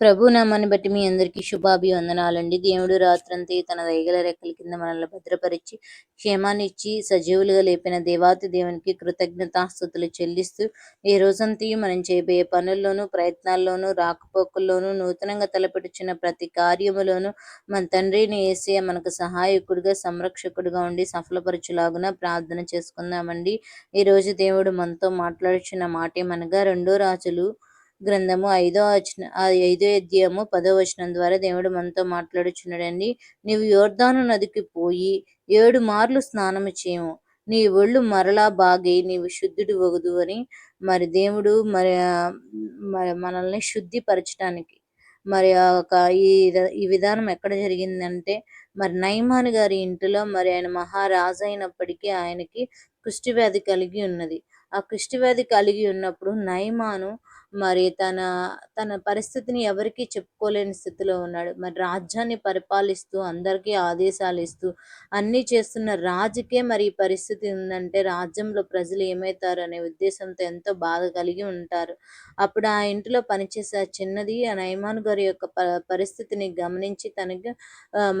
ప్రభు నామాన్ని బట్టి మీ అందరికీ శుభాభివందనాలండి. దేవుడు రాత్రంతా తన దయగల రెక్కల కింద మనల్ని భద్రపరిచి క్షేమాన్ని ఇచ్చి సజీవులుగా లేపిన దేవాతి దేవునికి కృతజ్ఞతాస్థుతులు చెల్లిస్తూ ఈ రోజంతా మనం చేయబోయే పనుల్లోనూ ప్రయత్నాల్లోనూ రాకపోకల్లోనూ నూతనంగా తలపెట్టుచున్న ప్రతి కార్యములోనూ మన తండ్రిని వేసే మనకు సహాయకుడిగా సంరక్షకుడిగా ఉండి సఫలపరచులాగున ప్రార్థన చేసుకుందామండి. ఈరోజు దేవుడు మనతో మాట్లాడుచున్న మాట ఏమనగా రెండో రాజులు గ్రంథము ఐదో వచన ఐదో అధ్యాయము పదో వచనం ద్వారా దేవుడు మనతో మాట్లాడుచున్నాడండి. నీవు యోర్ధాను నదికి పోయి ఏడు మార్లు స్నానము చేయము. నీ ఒళ్ళు మరలా బాగి నీవు శుద్ధుడు వగదు అని మరి దేవుడు మరి మరి మనల్ని శుద్ధిపరచడానికి మరి ఒక ఈ ఈ విధానం ఎక్కడ జరిగిందంటే మరి నైమాన్ గారి ఇంటిలో మరి ఆయన మహారాజు అయినప్పటికీ ఆయనకి కుష్టివ్యాధి కలిగి ఉన్నది. ఆ కుష్టివ్యాధి కలిగి ఉన్నప్పుడు నైమాను మరి తన తన పరిస్థితిని ఎవరికీ చెప్పుకోలేని స్థితిలో ఉన్నాడు. మరి రాజ్యాన్ని పరిపాలిస్తూ అందరికీ ఆదేశాలు ఇస్తూ అన్నీ చేస్తున్న రాజుకే మరి ఈ పరిస్థితి ఉందంటే రాజ్యంలో ప్రజలు ఏమవుతారు అనే ఉద్దేశంతో ఎంతో బాధ కలిగి ఉంటారు. అప్పుడు ఆ ఇంటిలో పనిచేసే చిన్నది నైమాన్ నయమాన్ గారి యొక్క పరిస్థితిని గమనించి తనకి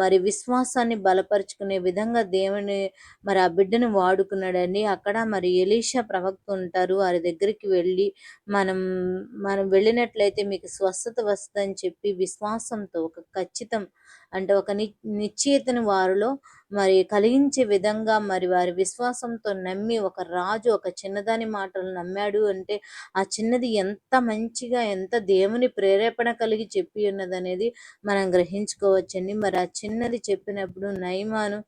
మరి విశ్వాసాన్ని బలపరుచుకునే విధంగా దేవుని మరి ఆ బిడ్డను వాడుకున్నాడండి. అక్కడ మరి ఎలీషా ప్రవక్త ఉంటారు. వారి దగ్గరికి వెళ్ళి మనం మనం వెళ్ళినట్లయితే మీకు స్వస్థత వస్తుందని చెప్పి విశ్వాసంతో ఒక ఖచ్చితం అంటే ఒక ని నిశ్చయితను వారిలో మరి కలిగించే విధంగా మరి వారి విశ్వాసంతో నమ్మి ఒక రాజు ఒక చిన్నదాని మాటలు నమ్మాడు అంటే ఆ చిన్నది ఎంత మంచిగా ఎంత దేవుని ప్రేరేపణ కలిగి చెప్పి ఉన్నదనేది మనం గ్రహించుకోవచ్చండి. మరి ఆ చిన్నది చెప్పినప్పుడు నయమాను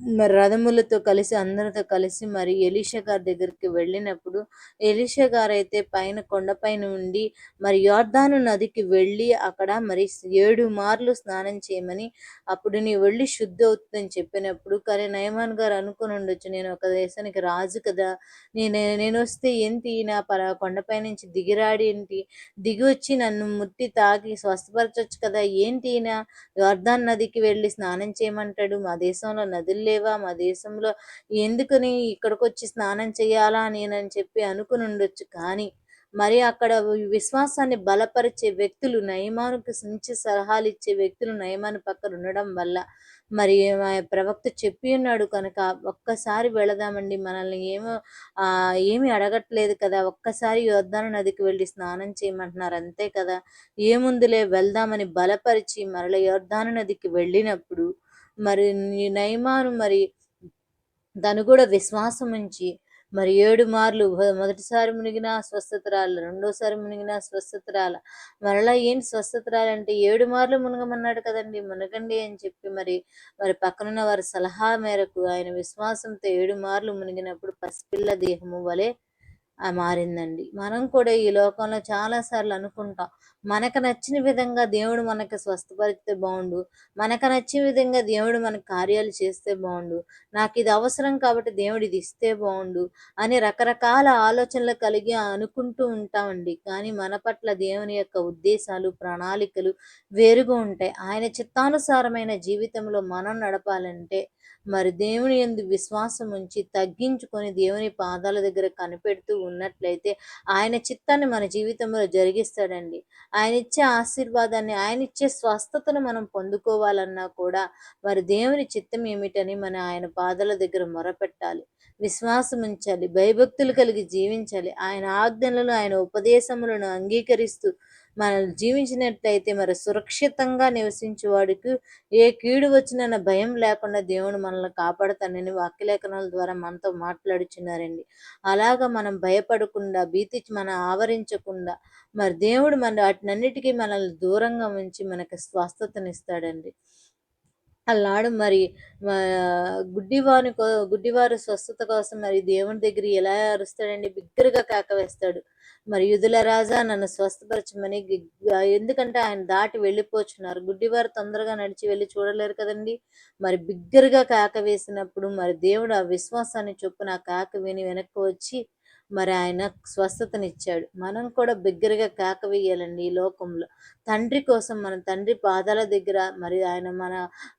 మరి రథములతో కలిసి అందరితో కలిసి మరి ఎలీషా గారి దగ్గరికి వెళ్ళినప్పుడు ఎలీషా గారు అయితే పైన కొండపైన ఉండి మరి యోర్ధాను నదికి వెళ్ళి అక్కడ మరి ఏడు మార్లు స్నానం చేయమని అప్పుడు నీ వెళ్ళి శుద్ధి అవుతుందని చెప్పినప్పుడు కానీ నయమాన్ గారు అనుకుని ఉండొచ్చు నేను ఒక దేశానికి రాజు కదా నేను నేను వస్తే ఏంటి నా పర కొండపై నుంచి దిగిరాడి ఏంటి? దిగి వచ్చి నన్ను ముట్టి తాకి స్వస్థపరచవచ్చు కదా ఏంటి నా యోర్ధాన్ నదికి వెళ్ళి స్నానం చేయమంటాడు మా దేశంలో నదులు లేవా మా దేశంలో? ఎందుకని ఇక్కడికి వచ్చి స్నానం చేయాలా నేనని చెప్పి అనుకుని ఉండొచ్చు కానీ మరి అక్కడ విశ్వాసాన్ని బలపరిచే వ్యక్తులు నయమానికి మంచి సలహాలు ఇచ్చే వ్యక్తులు నయమాని పక్కన ఉండడం వల్ల మరి ప్రవక్త చెప్పి ఉన్నాడు కనుక ఒక్కసారి వెళదామండి. మనల్ని ఏమో ఏమి అడగట్లేదు కదా. ఒక్కసారి యోద్ధాను నదికి వెళ్ళి స్నానం చేయమంటున్నారు. అంతే కదా. ఏముందులే వెళ్దామని బలపరిచి మరల యోర్ధాను నదికి వెళ్ళినప్పుడు మరి నయమాను మరి తను కూడా విశ్వాసం ఉంచి మరి ఏడు మార్లు మొదటిసారి మునిగిన స్వస్థత రాల రెండోసారి మునిగిన స్వస్థత రాల మరలా ఏంటి స్వస్థత రాలంటే ఏడు మార్లు మునగమన్నాడు కదండి మునగండి అని చెప్పి మరి మరి పక్కనున్న వారి సలహా మేరకు ఆయన విశ్వాసంతో ఏడు మార్లు మునిగినప్పుడు పసిపిల్ల దేహము వలె మారిందండి. మనం కూడా ఈ లోకంలో చాలాసార్లు అనుకుంటాం మనకు నచ్చిన విధంగా దేవుడు మనకు స్వస్థపరిస్తే బాగుండు మనకు నచ్చిన విధంగా దేవుడు మనకు కార్యాలు చేస్తే బాగుండు నాకు ఇది అవసరం కాబట్టి దేవుడు ఇది ఇస్తే బాగుండు అని రకరకాల ఆలోచనలు కలిగి అనుకుంటూ ఉంటామండి. కానీ మన పట్ల దేవుని యొక్క ఉద్దేశాలు ప్రణాళికలు వేరుగా ఉంటాయి. ఆయన చిత్తానుసారమైన జీవితంలో మనం నడపాలంటే మరి దేవుని ఎందు విశ్వాసం ఉంచి తగ్గించుకొని దేవుని పాదాల దగ్గర కనిపెడుతూ ఉన్నట్లయితే ఆయన చిత్తాన్ని మన జీవితంలో జరిగిస్తాడండి. ఆయన ఇచ్చే ఆశీర్వాదాన్ని ఆయన ఇచ్చే స్వస్థతను మనం పొందుకోవాలన్నా కూడా మరి దేవుని చిత్తం ఏమిటని మన ఆయన పాదాల దగ్గర మొరపెట్టాలి. విశ్వాసం ఉంచాలి భయభక్తులు కలిగి జీవించాలి. ఆయన ఆజ్ఞలను ఆయన ఉపదేశములను అంగీకరిస్తూ మనం జీవించినట్లయితే మరి సురక్షితంగా నివసించేవాడికి ఏ కీడు వచ్చిన భయం లేకుండా దేవుడు మనల్ని కాపాడుతానని వాక్యలేఖనాల ద్వారా మనతో మాట్లాడుచున్నారండి. అలాగా మనం భయపడకుండా భీతి మన ఆవరించకుండా మరి దేవుడు మన వాటినన్నిటికీ మనల్ని దూరంగా ఉంచి మనకి స్వస్థతనిస్తాడండి. అల్లాడు మరి గుడ్డివాని గుడ్డివారు స్వస్థత కోసం మరి దేవుని దగ్గర ఎలా అరుస్తాడండి? బిగ్గరగా కాక వేస్తాడు. మరి యుధుల రాజా నన్ను స్వస్థపరచమని ఎందుకంటే ఆయన దాటి వెళ్ళిపోచున్నారు. గుడ్డివారు తొందరగా నడిచి వెళ్ళి చూడలేరు కదండి. మరి బిగ్గరగా కాక వేసినప్పుడు మరి దేవుడు ఆ విశ్వాసాన్ని చొప్పున ఆ కాక విని వెనక్కి వచ్చి మరి ఆయన స్వస్థతనిచ్చాడు. మనం కూడా బిగ్గరగా కేక వేయాలండి ఈ లోకంలో. తండ్రి కోసం మన తండ్రి పాదాల దగ్గర మరి ఆయన మన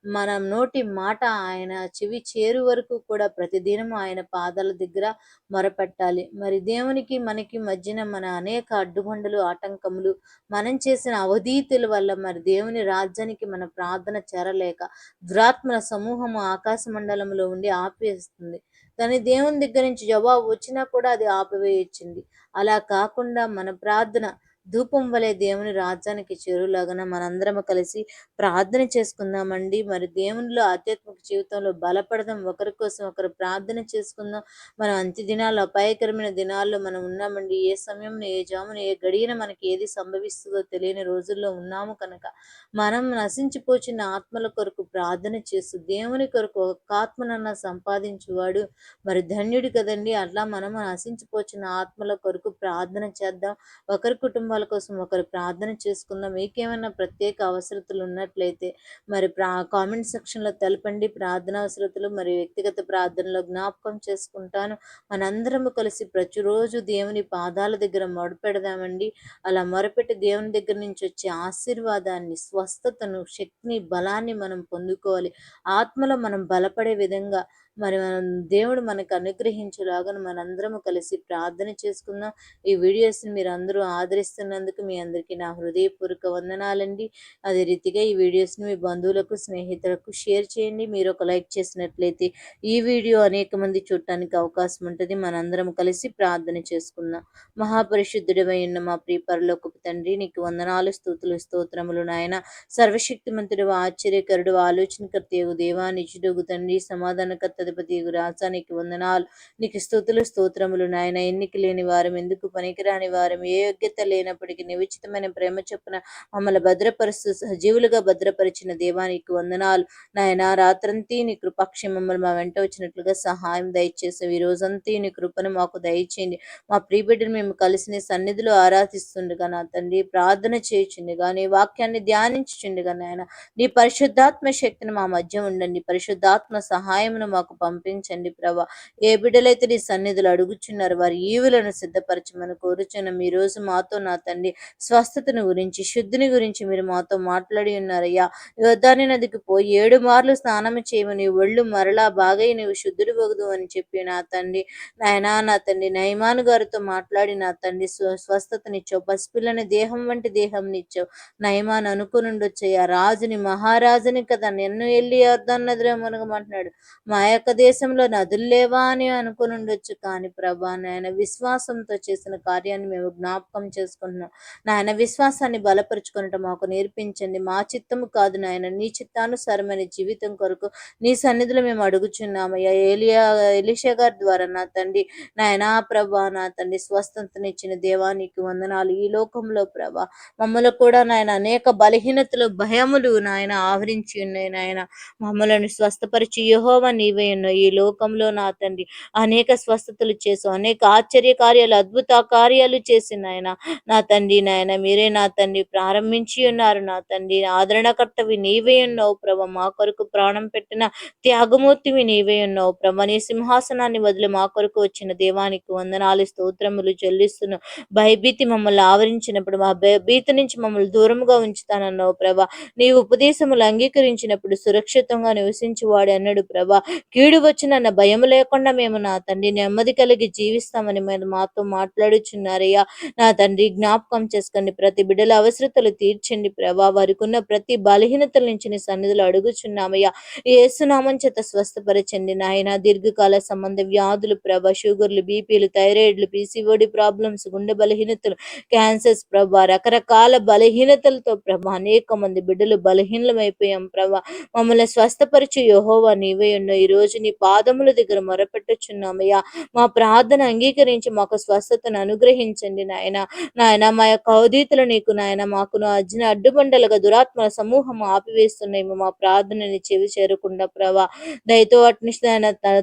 మన నోటి మాట ఆయన చెవి చేరు వరకు కూడా ప్రతిదినం ఆయన పాదాల దగ్గర మొరపెట్టాలి. మరి దేవునికి మనకి మధ్యన మన అనేక అడ్డుగొండలు ఆటంకములు మనం చేసిన అవధీతుల వల్ల మరి దేవుని రాజ్యానికి మన ప్రార్థన చేరలేక దురాత్మల సమూహము ఆకాశ మండలంలో ఉండి ఆపేస్తుంది. కానీ దేవుని దగ్గర నుంచి జవాబు వచ్చినా కూడా అది ఆపివేయొచ్చింది. అలా కాకుండా మన ప్రార్థన ధూపం వలె దేవుని రాజ్యానికి చేరులాగా మనందరం కలిసి ప్రార్థన చేసుకుందామండి. మరి దేవునిలో ఆధ్యాత్మిక జీవితంలో బలపడదాం ఒకరి కోసం ఒకరు ప్రార్థన చేసుకుందాం. మనం అంత్య దినాల్లో అపాయకరమైన దినాల్లో మనం ఉన్నామండి. ఏ సమయంలో ఏ జామున ఏ గడియన మనకి ఏది సంభవిస్తుందో తెలియని రోజుల్లో ఉన్నాము కనుక మనం నశించిపోచిన ఆత్మల కొరకు ప్రార్థన చేస్తూ దేవుని కొరకు ఒక ఆత్మనన్నా సంపాదించువాడు. మరి ధన్యుడు కదండి. అట్లా మనం నశించిపోచిన ఆత్మల కొరకు ప్రార్థన చేద్దాం. ఒకరి కుటుంబాల కోసం ఒకరు ప్రార్థన చేసుకుందాం. మీకేమైనా ప్రత్యేక అవసరతలు ఉన్నట్లయితే మరి ప్రా కామెంట్ సెక్షన్లో తెలపండి. ప్రార్థన అవసరతలు మరియు వ్యక్తిగత ప్రార్థనలో జ్ఞాపకం చేసుకుంటాను. మనందరము కలిసి ప్రతిరోజు దేవుని పాదాల దగ్గర మొరపెడదామండి. అలా మొరపెట్టి దేవుని దగ్గర నుంచి వచ్చే ఆశీర్వాదాన్ని స్వస్థతను శక్తిని బలాన్ని మనం పొందుకోవాలి. ఆత్మలో మనం బలపడే విధంగా మరి మనం దేవుడు మనకు అనుగ్రహించేలాగా మనందరము కలిసి ప్రార్థన చేసుకుందాం. ఈ వీడియోస్ని మీరు అందరూ ఆదరిస్తున్నందుకు మీ అందరికీ నా హృదయపూర్వక వందనాలండి. అదే రీతిగా ఈ వీడియోస్ని మీ బంధువులకు స్నేహితులకు షేర్ చేయండి. మీరు ఒక లైక్ చేసినట్లయితే ఈ వీడియో అనేక మంది చూడటానికి అవకాశం ఉంటుంది. మనందరం కలిసి ప్రార్థన చేసుకుందాం. మహాపరిశుద్ధుడమై ఉన్న మా ప్రియపరలోకపు తండ్రి నీకు వందనాలు స్తోతులు స్తోత్రములు నాయన. సర్వశక్తిమంతుడు ఆశ్చర్యకరుడు ఆలోచనకర్త దేవా నిజుడుగు తండ్రి సమాధానకర్త అధిపతి రాజానికి వందనాలు. నీకు స్థుతులు స్తోత్రములు నాయన. ఎన్నిక లేని వారం ఎందుకు పనికిరాని వారం? ఏ యోగ్యత లేనప్పటికీ నివిచితమైన ప్రేమ చొప్పున మమ్మల్ని భద్రపరుస్తూ సజీవులుగా భద్రపరిచిన దేవానికి వందనాలు. నాయన రాత్రంతీ నీ కృపాక్షేమమ్మలు మా వెంట వచ్చినట్లుగా సహాయం దయచేసావు. ఈ రోజంతా నీ కృపను మాకు దయచేయండి. మా ప్రీబిడ్డను మేము కలిసి సన్నిధిలో ఆరాధిస్తుండగా నా తండ్రి ప్రార్థన చేయుచుండగా నీ వాక్యాన్ని ధ్యానించుచుండగా నాయన. నీ పరిశుద్ధాత్మ శక్తిని మా మధ్య ఉండండి. పరిశుద్ధాత్మ సహాయమును మాకు పంపించండి ప్రభా. ఏ బిడ్డలైతే నీ సన్నిధులు అడుగుచున్నారు వారి ఈవులను సిద్ధపరచమని కోరుచున్నాం. ఈ రోజు మాతో నా తండ్రి స్వస్థతను గురించి శుద్ధిని గురించి మీరు మాతో మాట్లాడి ఉన్నారయ్యా. యోధాని నదికి పోయి ఏడు మార్లు స్నానం చేయమని ఒళ్ళు మరలా బాగా నీవు శుద్ధుడు పోగదు అని చెప్పి నా తండ్రి నాయనా నా తండ్రి నయమాను గారితో మాట్లాడి నా తండ్రి స్వస్థతనిచ్చావు పసిపిల్లని దేహం వంటి దేహం నిచ్చావు. నయమాన్ అనుకునుండొచ్చయ్యా. రాజుని మహారాజుని కదా నిన్ను వెళ్ళి అర్థం నదిలో మునగమంటున్నాడు. మా యొక్క దేశంలో నదులు లేవా అని అనుకుని ఉండొచ్చు కానీ ప్రభా నాయన విశ్వాసంతో చేసిన కార్యాన్ని మేము జ్ఞాపకం చేసుకుంటున్నాం. నాయన విశ్వాసాన్ని బలపరుచుకునటం మాకు నేర్పించండి. మా చిత్తము కాదు నాయన నీ చిత్తానుసారమైన జీవితం కొరకు నీ సన్నిధిలో మేము అడుగుచున్నామయ్యా. ఏలియా ఎలిషా గారి ద్వారా నా తండ్రి నాయనా ప్రభా నా తండ్రి స్వస్థతనిచ్చిన దేవానికి వందనాలు. ఈ లోకంలో ప్రభా మమ్మల్ని కూడా నాయన అనేక బలహీనతలు భయములు నాయన ఆవరించి ఉన్నాయి నాయన. మమ్మలను స్వస్థపరిచి యహోవ నీవే ఉన్నావు ఈ లోకంలో నా తండ్రి. అనేక స్వస్థతలు చేసావు అనేక ఆశ్చర్య కార్యాలు అద్భుత కార్యాలు చేసి నాయన. నా తండ్రి నాయన మీరే నా తండ్రి. ప్రారంభించి ఉన్నారు నా తండ్రి. ఆదరణకర్తవి నీవే ఉన్నావు ప్రభ. మా కొరకు ప్రాణం పెట్టిన త్యాగమూర్తివి నీవే ఉన్నావు ప్రభ. నీ సింహాసనాన్ని వదిలి మా కొరకు వచ్చిన దేవానికి వందనాలు స్తోత్రములు చెల్లిస్తున్నావు భయభీతి మమ్మల్ని ఆవరించినప్పుడు మా భయభీతి నుంచి మమ్మల్ని దూరంగా ఉంచుతానన్నావు ప్రభా. నీ ఉపదేశములు అంగీకరించినప్పుడు సురక్షితంగా నివసించి వాడు అన్నాడు ప్రభా. కీడు వచ్చినన్న భయం లేకుండా మేము నా తండ్రి నెమ్మది కలిగి జీవిస్తామని మీరు మాతో మాట్లాడుచున్నారయ్యా. నా తండ్రి జ్ఞాపకం చేసుకోండి. ప్రతి బిడ్డల అవసరతలు తీర్చండి. ప్రభా వారికి ఉన్న ప్రతి బలహీనతల నుంచి నీ సన్నిధిలో అడుగుచున్నామయ్యా. ఏసునామం చేత స్వస్థపరచండి. నాయన దీర్ఘకాల సంబంధ వ్యాధులు ప్రభ షుగర్లు బీపీలు థైరాయిడ్లు పీసీఓడి ప్రాబ్లమ్స్ గుండె బలహీనతలు క్యాన్సర్స్ ప్రభా రకరకాల బలహీనతలతో ప్రభా అనేక మంది బిడ్డలు బలహీనమైపోయాం ప్రభా మమ్మల్ని స్వస్థపరిచి యహోవా నీవే ఉన్న ఈరోజు రోజు నీ పాదముల దగ్గర మొరపెట్టుచున్నామయ్యా. మా ప్రార్థన అంగీకరించి మాకు స్వస్థతను అనుగ్రహించండి నాయన. నాయన మా యొక్క అవధీతులు నీకు నాయన మాకు అర్జున అడ్డుబండలుగా దురాత్మల సమూహం ఆపివేస్తున్నాయి మా ప్రార్థనని చెవి చేరకుండా ప్రభా దయతో వాటిని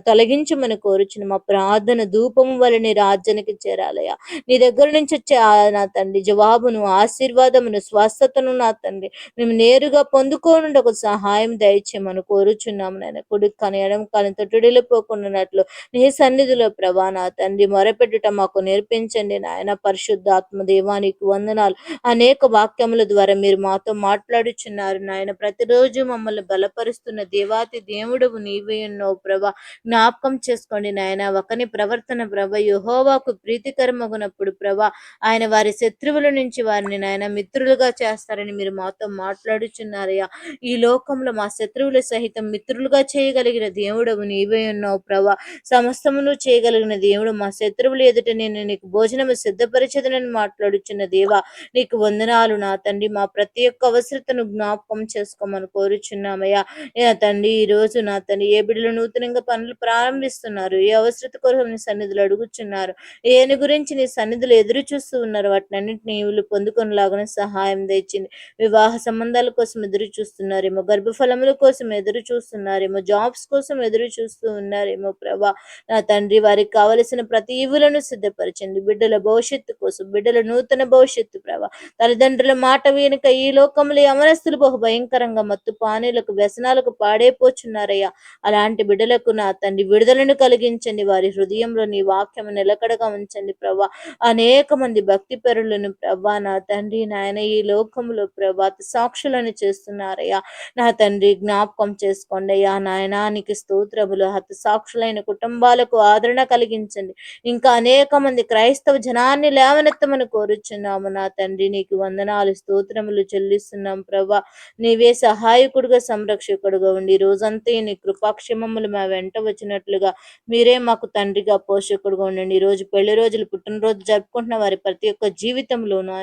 తొలగించమని కోరుచున్న మా ప్రార్థన ధూపము వల్ల నీ రాజ్యానికి చేరాలయ్యా. నీ దగ్గర నుంచి వచ్చే ఆ నా తండ్రి జవాబును ఆశీర్వాదమును స్వస్థతను నా తండ్రి మేము నేరుగా పొందుకోనుండ ఒక సహాయం దయచేయమని కోరుచున్నాము నాయన. కుడి కానీ ఎడమ ఉదయకాలం తొట్టుడిల్లిపోకుండానట్లు నీ సన్నిధిలో ప్రభా నా తండ్రి మొరపెట్టుట మాకు నేర్పించండి నాయన. పరిశుద్ధాత్మ దేవానికి వందనాలు. అనేక వాక్యముల ద్వారా మీరు మాతో మాట్లాడుచున్నారు నాయన. ప్రతిరోజు మమ్మల్ని బలపరుస్తున్న దేవాతి దేవుడు నీవే ఉన్నావు ప్రభా. జ్ఞాపకం చేసుకోండి నాయన. ఒకని ప్రవర్తన ప్రభ. యుహోవాకు ప్రీతికరమగునప్పుడు ప్రభా ఆయన వారి శత్రువుల నుంచి వారిని నాయన మిత్రులుగా చేస్తారని మీరు మాతో మాట్లాడుచున్నారయ్యా. ఈ లోకంలో మా శత్రువుల సహితం మిత్రులుగా చేయగలిగిన దేవుడు దేవుడవు నీవే ఉన్నావు ప్రభా. సమస్తమును చేయగలిగిన దేవుడు మా శత్రువులు ఎదుట నేను నీకు భోజనము సిద్ధపరిచదనని మాట్లాడుచున్న దేవా. నీకు వందనాలు నా తండ్రి. మా ప్రతి ఒక్క అవసరతను జ్ఞాపకం చేసుకోమని కోరుచున్నామయ్యా. నా తండ్రి ఈ రోజు నా తండ్రి ఏ బిడ్డలు నూతనంగా పనులు ప్రారంభిస్తున్నారు? ఏ అవసరత కోసం నీ సన్నిధులు అడుగుచున్నారు? ఏని గురించి నీ సన్నిధులు ఎదురు చూస్తూ ఉన్నారు? వాటిని అన్నింటినీ వీళ్ళు పొందుకొనిలాగానే సహాయం తెచ్చింది వివాహ సంబంధాల కోసం ఎదురు చూస్తున్నారేమో గర్భఫలముల కోసం ఎదురు చూస్తున్నారేమో జాబ్స్ కోసం ఎదురు చూస్తూ ఉన్నారేమో ప్రభా. నా తండ్రి వారికి కావలసిన ప్రతి ఇవులను సిద్ధపరచండి. బిడ్డల భవిష్యత్తు కోసం బిడ్డల నూతన భవిష్యత్తు ప్రభా. తల్లిదండ్రుల మాట వెనుక ఈ లోకంలో అమరస్తులు బహు భయంకరంగా మత్తు పానీలకు వ్యసనాలకు పాడైపోచున్నారయ్యా. అలాంటి బిడ్డలకు నా తండ్రి విడుదలను కలిగించండి. వారి హృదయంలో నీ వాక్యము నిలకడగా ఉంచండి ప్రభా. అనేక మంది భక్తి పరులను ప్రభా నా తండ్రి నాయన ఈ లోకంలో ప్రభా సాక్షులను చేస్తున్నారయ్యా. నా తండ్రి జ్ఞాపకం చేసుకోండి అయ్యా. నాయనానికి స్తోత్రములు హత సాక్షులైన కుటుంబాలకు ఆదరణ కలిగించండి. ఇంకా అనేక మంది క్రైస్తవ జనాన్ని లేవనెత్తమని కోరుచున్నాము. నా తండ్రి నీకు వందనాలు స్తోత్రములు చెల్లిస్తున్నాం ప్రభా. నీవే సహాయకుడుగా సంరక్షకుడుగా ఉండి రోజంతా నీ కృపాక్షేమములు మా వెంట వచ్చినట్లుగా మీరే మాకు తండ్రిగా పోషకుడుగా ఉండండి. ఈ రోజు పెళ్ళి రోజులు పుట్టినరోజు జరుపుకుంటున్న వారి ప్రతి ఒక్క జీవితంలోనూ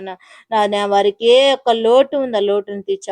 నా వారికి ఏ ఒక్క లోటు ఉందో ఆ లోటును తీర్చి